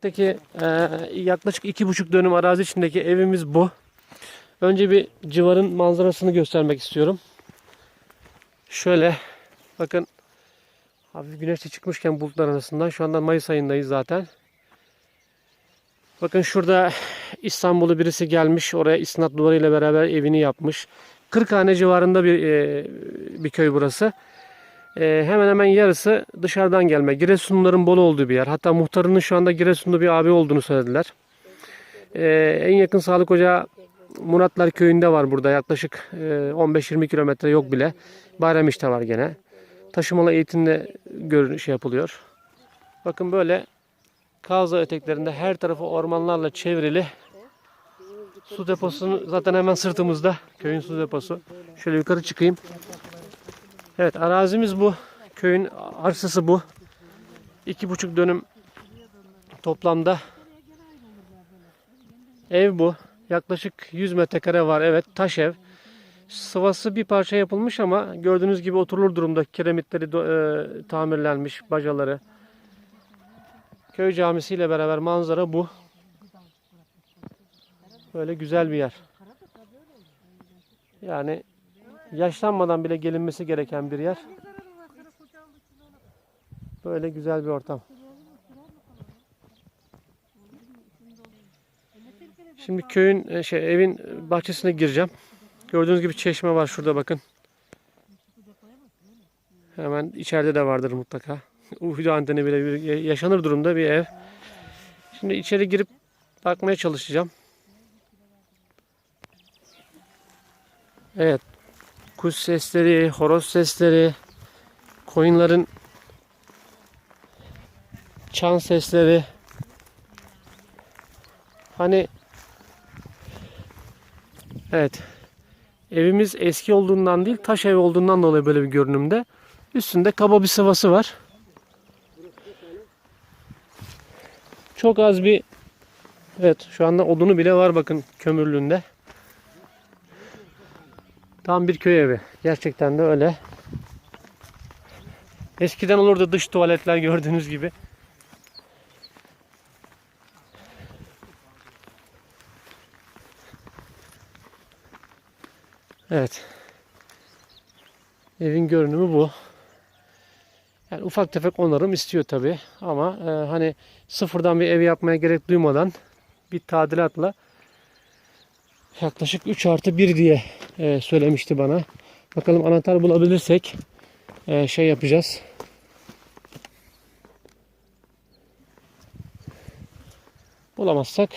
Peki e, yaklaşık iki buçuk dönüm arazi içindeki evimiz bu. Önce bir civarın manzarasını göstermek istiyorum. Şöyle bakın hafif güneş de çıkmışken bulutlar arasından şu anda Mayıs ayındayız zaten. Bakın şurada İstanbul'u birisi gelmiş oraya isnat duvarıyla beraber evini yapmış. Kırkhane civarında bir e, bir köy burası. E, hemen hemen yarısı dışarıdan gelme. Giresunluların bol olduğu bir yer. Hatta muhtarının şu anda Giresunlu bir abi olduğunu söylediler. E, en yakın sağlık ocağı Muratlar köyünde var burada. Yaklaşık e, 15-20 kilometre yok bile. Bayramiş'te var gene. Taşımalı eğitimde gör, şey yapılıyor. Bakın böyle Kavza eteklerinde her tarafı ormanlarla çevrili su deposunun zaten hemen sırtımızda köyün su deposu. Şöyle yukarı çıkayım. Evet arazimiz bu. Köyün arsası bu. İki buçuk dönüm toplamda. Ev bu. Yaklaşık 100 metrekare var. Evet taş ev. Sıvası bir parça yapılmış ama gördüğünüz gibi oturulur durumda. Kiremitleri e, tamirlenmiş, bacaları. Köy camisiyle beraber manzara bu. Böyle güzel bir yer. Yani yaşlanmadan bile gelinmesi gereken bir yer. Böyle güzel bir ortam. Şimdi köyün e, şey evin bahçesine gireceğim. Gördüğünüz gibi çeşme var şurada bakın. Hemen içeride de vardır mutlaka. Uydu anteni bile bir yaşanır durumda bir ev. Şimdi içeri girip bakmaya çalışacağım. Evet. Kuş sesleri, horoz sesleri, koyunların çan sesleri. Hani Evet. Evimiz eski olduğundan değil, taş ev olduğundan dolayı böyle bir görünümde. Üstünde kaba bir sıvası var. Çok az bir Evet, şu anda odunu bile var bakın kömürlüğünde. Tam bir köy evi. Gerçekten de öyle. Eskiden olurdu dış tuvaletler gördüğünüz gibi. Evet. Evin görünümü bu. Yani ufak tefek onarım istiyor tabi ama e, hani sıfırdan bir ev yapmaya gerek duymadan bir tadilatla yaklaşık 3 artı 1 diye e, söylemişti bana. Bakalım anahtar bulabilirsek e, şey yapacağız. Bulamazsak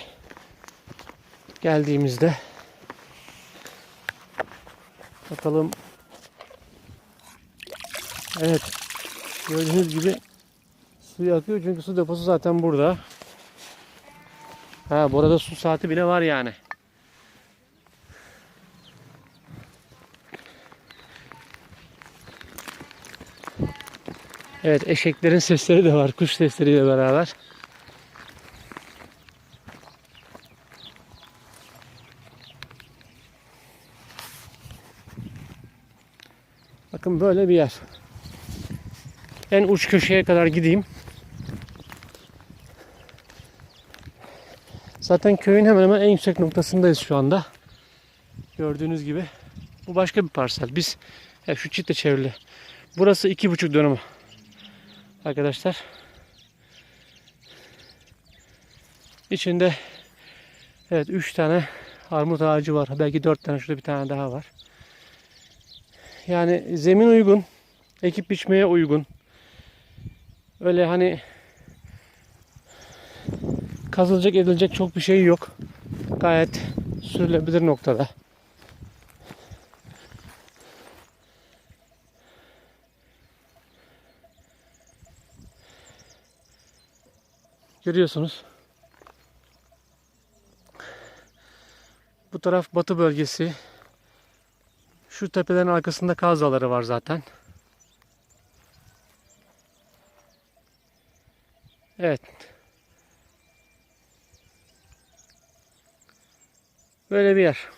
geldiğimizde bakalım Evet gördüğünüz gibi suyu akıyor çünkü su deposu zaten burada. Ha bu arada su saati bile var yani. Evet eşeklerin sesleri de var kuş sesleriyle beraber. Bakın böyle bir yer. En uç köşeye kadar gideyim. Zaten köyün hemen hemen en yüksek noktasındayız şu anda. Gördüğünüz gibi. Bu başka bir parsel. Biz ya şu çitle çevrili. Burası iki buçuk dönüm. Arkadaşlar. İçinde evet üç tane armut ağacı var. Belki dört tane şurada bir tane daha var. Yani zemin uygun. Ekip biçmeye uygun. Öyle hani kazılacak edilecek çok bir şey yok. Gayet sürülebilir noktada. Görüyorsunuz. Bu taraf batı bölgesi. Şu tepelerin arkasında Kaz Dağları var zaten. Evet. Böyle bir yer.